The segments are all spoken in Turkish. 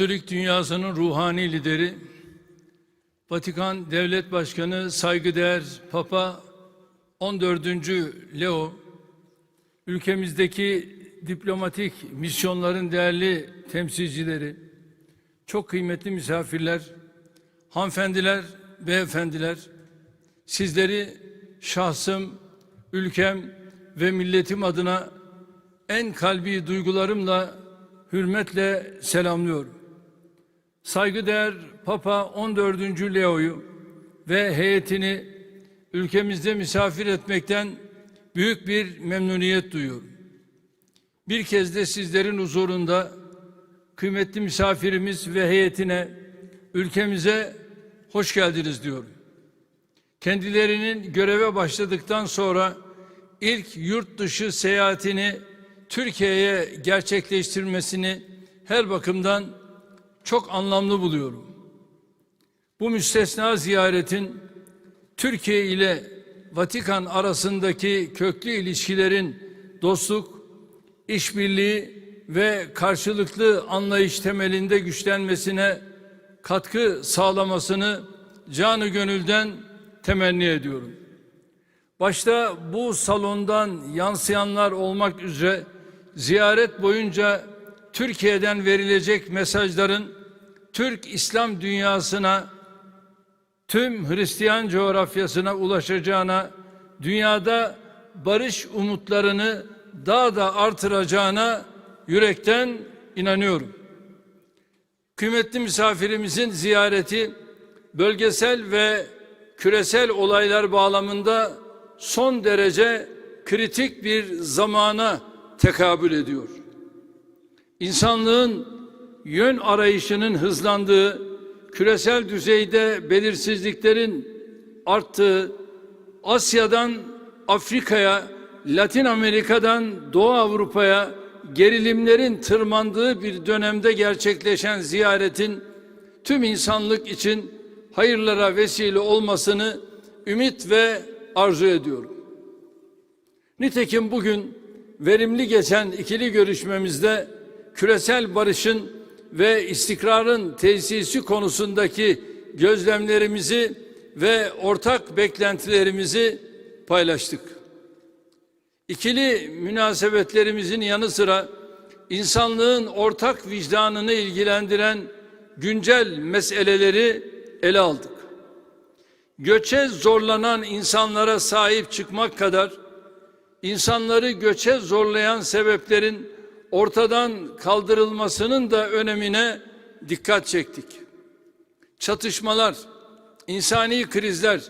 Katolik dünyasının ruhani lideri, Vatikan Devlet Başkanı saygıdeğer Papa 14. Leo, ülkemizdeki diplomatik misyonların değerli temsilcileri, çok kıymetli misafirler, hanımefendiler, beyefendiler, sizleri şahsım, ülkem ve milletim adına en kalbi duygularımla, hürmetle selamlıyorum. Saygıdeğer Papa 14. Leo'yu ve heyetini ülkemizde misafir etmekten büyük bir memnuniyet duyuyorum. Bir kez de sizlerin huzurunda kıymetli misafirimiz ve heyetine ülkemize hoş geldiniz diyorum. Kendilerinin göreve başladıktan sonra ilk yurt dışı seyahatini Türkiye'ye gerçekleştirmesini her bakımdan çok anlamlı buluyorum. Bu müstesna ziyaretin Türkiye ile Vatikan arasındaki köklü ilişkilerin dostluk, işbirliği ve karşılıklı anlayış temelinde güçlenmesine katkı sağlamasını canı gönülden temenni ediyorum. Başta bu salondan yansıyanlar olmak üzere ziyaret boyunca Türkiye'den verilecek mesajların Türk İslam dünyasına tüm Hristiyan coğrafyasına ulaşacağına, dünyada barış umutlarını daha da artıracağına yürekten inanıyorum. Kıymetli misafirimizin ziyareti bölgesel ve küresel olaylar bağlamında son derece kritik bir zamana tekabül ediyor. İnsanlığın yön arayışının hızlandığı, küresel düzeyde belirsizliklerin arttığı, Asya'dan Afrika'ya, Latin Amerika'dan Doğu Avrupa'ya gerilimlerin tırmandığı bir dönemde gerçekleşen ziyaretin tüm insanlık için hayırlara vesile olmasını ümit ve arzu ediyorum. Nitekim bugün verimli geçen ikili görüşmemizde küresel barışın ve istikrarın tesisi konusundaki gözlemlerimizi ve ortak beklentilerimizi paylaştık. İkili münasebetlerimizin yanı sıra insanlığın ortak vicdanını ilgilendiren güncel meseleleri ele aldık. Göçe zorlanan insanlara sahip çıkmak kadar insanları göçe zorlayan sebeplerin ortadan kaldırılmasının da önemine dikkat çektik. Çatışmalar, insani krizler,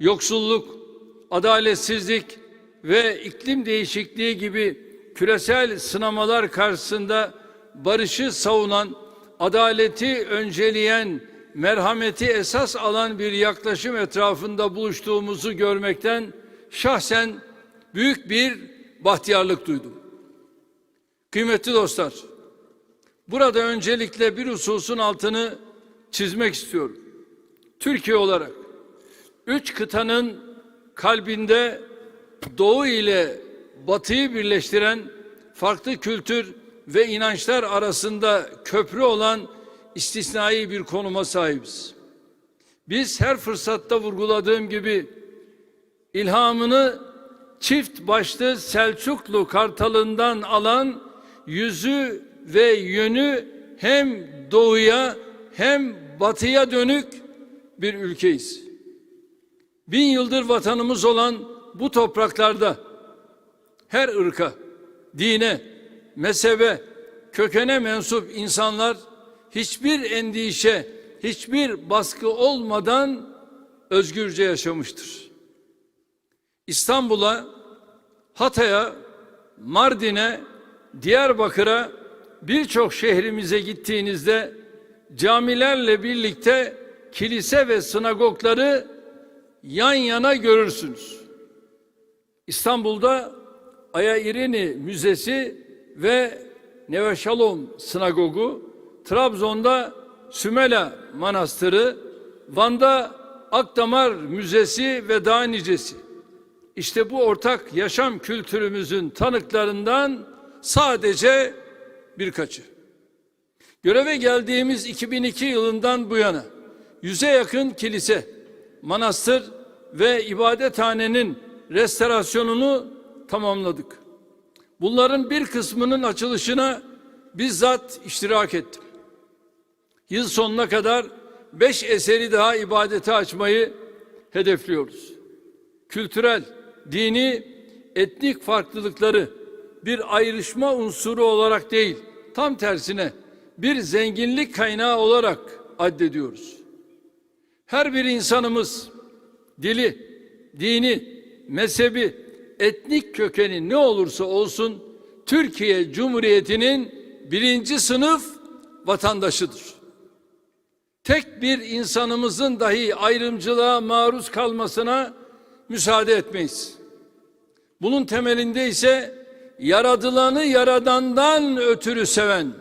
yoksulluk, adaletsizlik ve iklim değişikliği gibi küresel sınamalar karşısında barışı savunan, adaleti önceleyen, merhameti esas alan bir yaklaşım etrafında buluştuğumuzu görmekten şahsen büyük bir bahtiyarlık duydum. Kıymetli dostlar, burada öncelikle bir hususun altını çizmek istiyorum. Türkiye olarak üç kıtanın kalbinde doğu ile batıyı birleştiren farklı kültür ve inançlar arasında köprü olan istisnai bir konuma sahibiz. Biz her fırsatta vurguladığım gibi ilhamını çift başlı Selçuklu Kartalından alan yüzü ve yönü hem doğuya hem batıya dönük bir ülkeyiz. Bin yıldır vatanımız olan bu topraklarda her ırka, dine, mezhebe, kökene mensup insanlar hiçbir endişe, hiçbir baskı olmadan özgürce yaşamıştır. İstanbul'a, Hatay'a, Mardin'e, Diyarbakır'a birçok şehrimize gittiğinizde camilerle birlikte kilise ve sinagogları yan yana görürsünüz. İstanbul'da Aya İrini Müzesi ve Neve Sinagogu, Trabzon'da Sümela Manastırı, Van'da Akdamar Müzesi ve daha nicesi. İşte bu ortak yaşam kültürümüzün tanıklarından sadece birkaçı. Göreve geldiğimiz 2002 yılından bu yana yüze yakın kilise, manastır ve ibadethanenin restorasyonunu tamamladık. Bunların bir kısmının açılışına bizzat iştirak ettim. Yıl sonuna kadar beş eseri daha ibadete açmayı hedefliyoruz. Kültürel, dini, etnik farklılıkları bir ayrışma unsuru olarak değil, tam tersine bir zenginlik kaynağı olarak addediyoruz. Her bir insanımız dili, dini, mezhebi, etnik kökeni ne olursa olsun Türkiye Cumhuriyeti'nin birinci sınıf vatandaşıdır. Tek bir insanımızın dahi ayrımcılığa maruz kalmasına müsaade etmeyiz. Bunun temelinde ise yaradılanı yaradandan ötürü seven,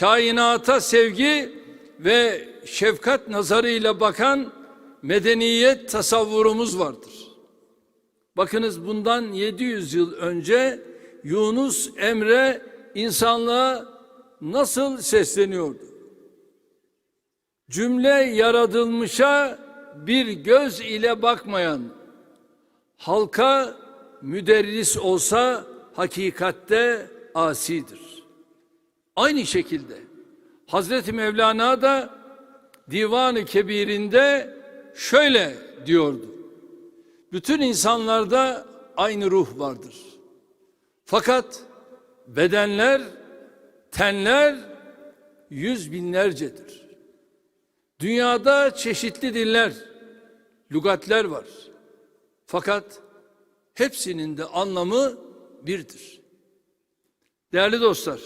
kainata sevgi ve şefkat nazarıyla bakan medeniyet tasavvurumuz vardır. Bakınız bundan 700 yıl önce Yunus Emre insanlığa nasıl sesleniyordu? Cümle yaratılmışa bir göz ile bakmayan, halka müderris olsa hakikatte asidir. Aynı şekilde Hazreti Mevlana da Divan-ı Kebir'inde şöyle diyordu. Bütün insanlarda aynı ruh vardır. Fakat bedenler, tenler yüz binlercedir. Dünyada çeşitli diller, lügatler var. Fakat hepsinin de anlamı birdir. Değerli dostlar,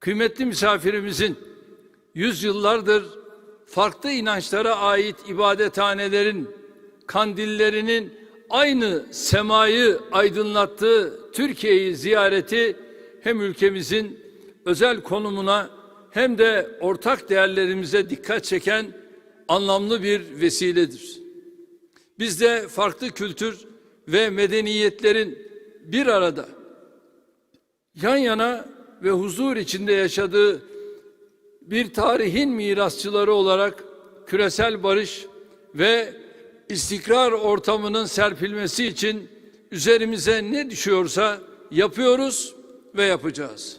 kıymetli misafirimizin yüzyıllardır farklı inançlara ait ibadethanelerin kandillerinin aynı semayı aydınlattığı Türkiye'yi ziyareti hem ülkemizin özel konumuna hem de ortak değerlerimize dikkat çeken anlamlı bir vesiledir. Biz de farklı kültür ve medeniyetlerin bir arada yan yana ve huzur içinde yaşadığı bir tarihin mirasçıları olarak küresel barış ve istikrar ortamının serpilmesi için üzerimize ne düşüyorsa yapıyoruz ve yapacağız.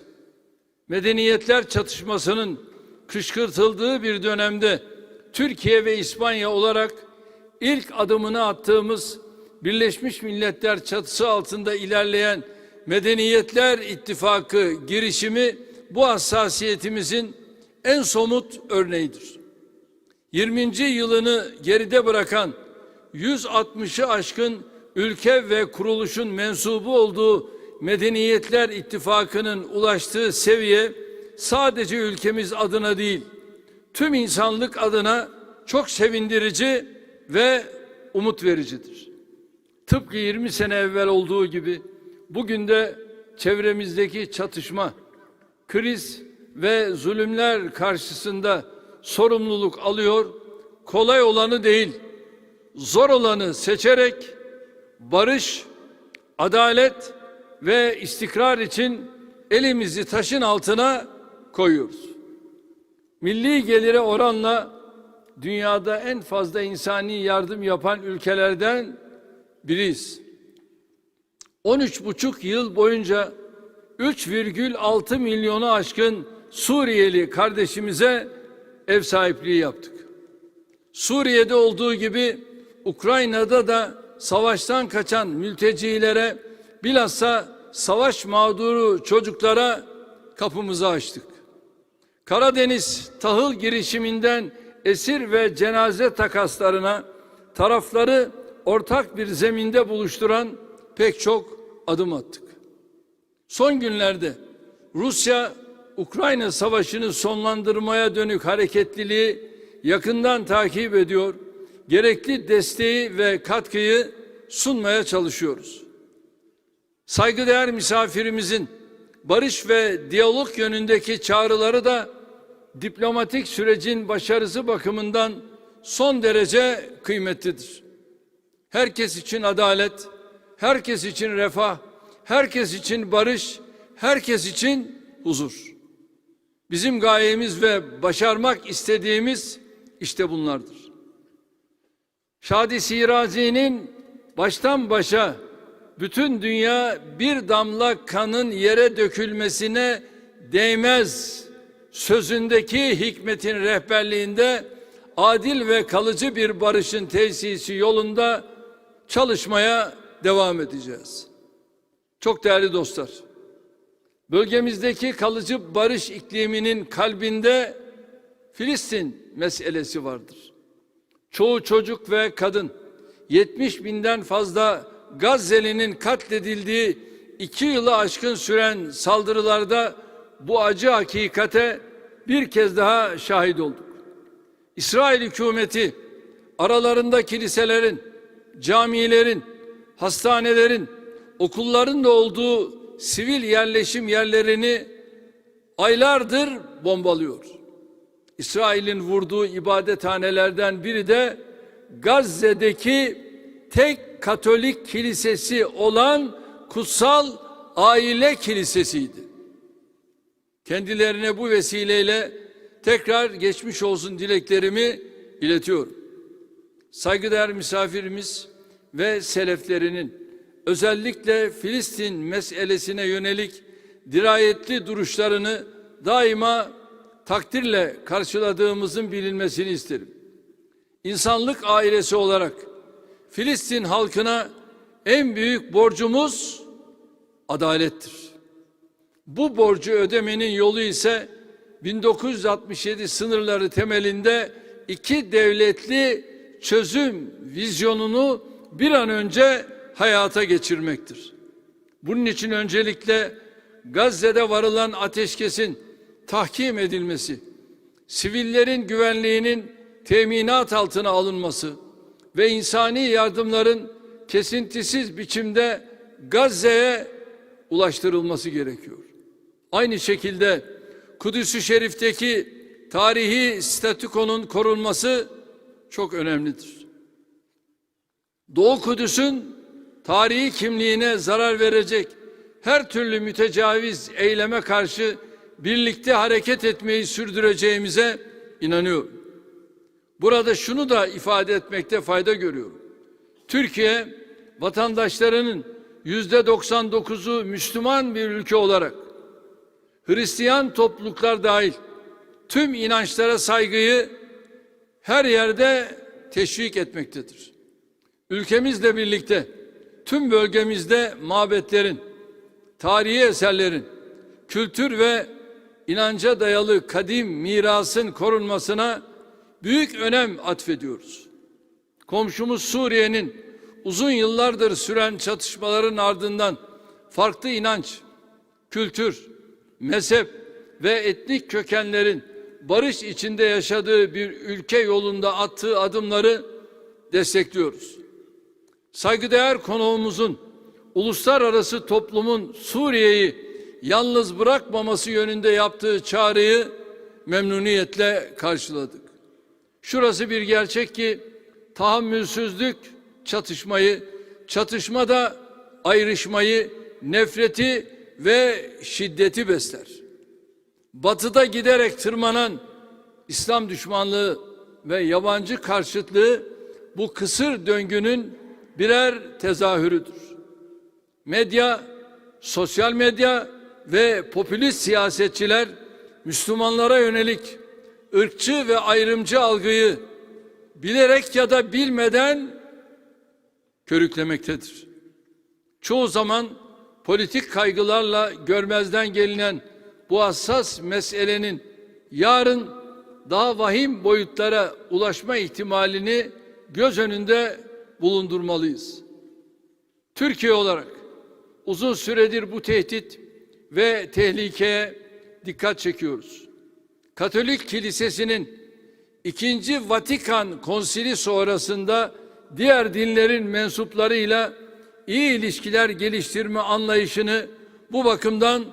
Medeniyetler çatışmasının kışkırtıldığı bir dönemde Türkiye ve İspanya olarak ilk adımını attığımız Birleşmiş Milletler çatısı altında ilerleyen Medeniyetler İttifakı girişimi bu hassasiyetimizin en somut örneğidir. 20. yılını geride bırakan 160'ı aşkın ülke ve kuruluşun mensubu olduğu Medeniyetler İttifakı'nın ulaştığı seviye sadece ülkemiz adına değil, tüm insanlık adına çok sevindirici ve umut vericidir. Tıpkı 20 sene evvel olduğu gibi bugün de çevremizdeki çatışma, kriz ve zulümler karşısında sorumluluk alıyor, kolay olanı değil, zor olanı seçerek barış, adalet ve istikrar için elimizi taşın altına koyuyoruz. Milli gelire oranla dünyada en fazla insani yardım yapan ülkelerden biriyiz. 13,5 yıl boyunca 3,6 milyonu aşkın Suriyeli kardeşimize ev sahipliği yaptık. Suriye'de olduğu gibi Ukrayna'da da savaştan kaçan mültecilere bilhassa savaş mağduru çocuklara kapımızı açtık. Karadeniz tahıl girişiminden esir ve cenaze takaslarına tarafları ortak bir zeminde buluşturan pek çok adım attık. Son günlerde Rusya Ukrayna savaşını sonlandırmaya dönük hareketliliği yakından takip ediyor. Gerekli desteği ve katkıyı sunmaya çalışıyoruz. Saygıdeğer misafirimizin barış ve diyalog yönündeki çağrıları da diplomatik sürecin başarısı bakımından son derece kıymetlidir. Herkes için adalet, herkes için refah, herkes için barış, herkes için huzur. Bizim gayemiz ve başarmak istediğimiz işte bunlardır. Şadi Sirazi'nin baştan başa bütün dünya bir damla kanın yere dökülmesine değmez sözündeki hikmetin rehberliğinde adil ve kalıcı bir barışın tesisi yolunda çalışmaya devam edeceğiz. Çok değerli dostlar, bölgemizdeki kalıcı barış ikliminin kalbinde Filistin meselesi vardır. Çoğu çocuk ve kadın, 70 binden fazla Gazze'linin katledildiği iki yılı aşkın süren saldırılarda bu acı hakikate bir kez daha şahit olduk. İsrail hükümeti aralarında kiliselerin, camilerin, hastanelerin, okulların da olduğu sivil yerleşim yerlerini aylardır bombalıyor. İsrail'in vurduğu ibadethanelerden biri de Gazze'deki tek Katolik kilisesi olan Kutsal Aile Kilisesi'ydi. Kendilerine bu vesileyle tekrar geçmiş olsun dileklerimi iletiyorum. Saygıdeğer misafirimiz ve seleflerinin özellikle Filistin meselesine yönelik dirayetli duruşlarını daima takdirle karşıladığımızın bilinmesini isterim. İnsanlık ailesi olarak Filistin halkına en büyük borcumuz adalettir. Bu borcu ödemenin yolu ise 1967 sınırları temelinde iki devletli çözüm vizyonunu bir an önce hayata geçirmektir. Bunun için öncelikle Gazze'de varılan ateşkesin tahkim edilmesi, sivillerin güvenliğinin teminat altına alınması ve insani yardımların kesintisiz biçimde Gazze'ye ulaştırılması gerekiyor. Aynı şekilde Kudüs-ü Şerif'teki tarihi statükonun korunması çok önemlidir. Doğu Kudüs'ün tarihi kimliğine zarar verecek her türlü mütecaviz eyleme karşı birlikte hareket etmeyi sürdüreceğimize inanıyorum. Burada şunu da ifade etmekte fayda görüyorum. Türkiye vatandaşlarının yüzde 99'u Müslüman bir ülke olarak Hristiyan topluluklar dahil tüm inançlara saygıyı her yerde teşvik etmektedir. Ülkemizle birlikte tüm bölgemizde mabetlerin, tarihi eserlerin, kültür ve inanca dayalı kadim mirasın korunmasına büyük önem atfediyoruz. Komşumuz Suriye'nin uzun yıllardır süren çatışmaların ardından farklı inanç, kültür, mezhep ve etnik kökenlerin barış içinde yaşadığı bir ülke yolunda attığı adımları destekliyoruz. Saygıdeğer konuğumuzun uluslararası toplumun Suriye'yi yalnız bırakmaması yönünde yaptığı çağrıyı memnuniyetle karşıladık. Şurası bir gerçek ki tahammülsüzlük çatışmayı, çatışmada ayrışmayı, nefreti ve şiddeti besler. Batıda giderek tırmanan İslam düşmanlığı ve yabancı karşıtlığı bu kısır döngünün birer tezahürüdür. Medya, sosyal medya ve popülist siyasetçiler Müslümanlara yönelik ırkçı ve ayrımcı algıyı bilerek ya da bilmeden körüklemektedir. Çoğu zaman politik kaygılarla görmezden gelinen bu hassas meselenin yarın daha vahim boyutlara ulaşma ihtimalini göz önünde bulundurmalıyız. Türkiye olarak uzun süredir bu tehdit ve tehlikeye dikkat çekiyoruz. Katolik Kilisesi'nin ikinci Vatikan Konsili sonrasında diğer dinlerin mensuplarıyla iyi ilişkiler geliştirme anlayışını bu bakımdan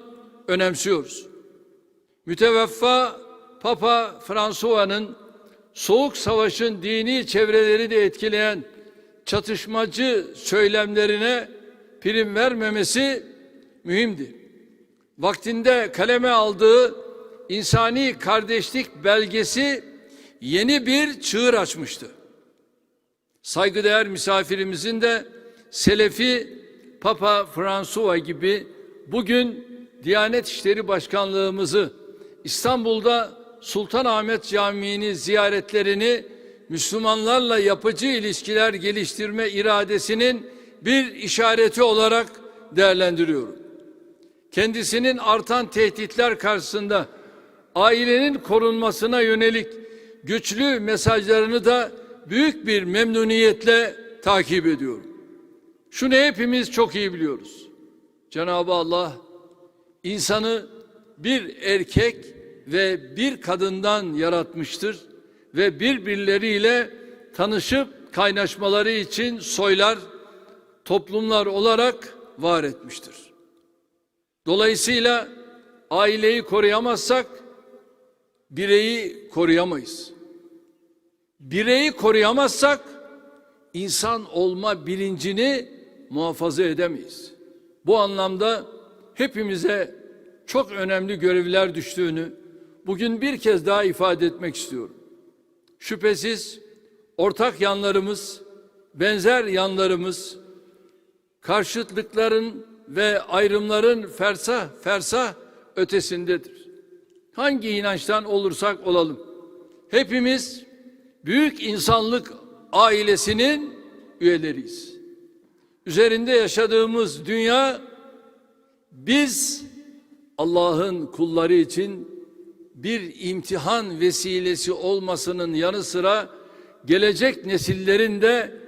önemsiyoruz. Müteveffa Papa François'nın Soğuk Savaş'ın dini çevreleri de etkileyen çatışmacı söylemlerine prim vermemesi mühimdi. Vaktinde kaleme aldığı insani kardeşlik belgesi yeni bir çığır açmıştı. Saygıdeğer misafirimizin de Selefi Papa François gibi bugün Diyanet İşleri Başkanlığımızı İstanbul'da Sultanahmet Camii'ni ziyaretlerini Müslümanlarla yapıcı ilişkiler geliştirme iradesinin bir işareti olarak değerlendiriyorum. Kendisinin artan tehditler karşısında ailenin korunmasına yönelik güçlü mesajlarını da büyük bir memnuniyetle takip ediyorum. Şunu hepimiz çok iyi biliyoruz. Cenab-ı Allah insanı bir erkek ve bir kadından yaratmıştır ve birbirleriyle tanışıp kaynaşmaları için soylar, toplumlar olarak var etmiştir. Dolayısıyla aileyi koruyamazsak bireyi koruyamayız. Bireyi koruyamazsak insan olma bilincini muhafaza edemeyiz. Bu anlamda hepimize çok önemli görevler düştüğünü bugün bir kez daha ifade etmek istiyorum. Şüphesiz ortak yanlarımız, benzer yanlarımız, karşıtlıkların ve ayrımların fersah fersah ötesindedir. Hangi inançtan olursak olalım. Hepimiz büyük insanlık ailesinin üyeleriyiz. Üzerinde yaşadığımız dünya biz Allah'ın kulları için bir imtihan vesilesi olmasının yanı sıra gelecek nesillerin de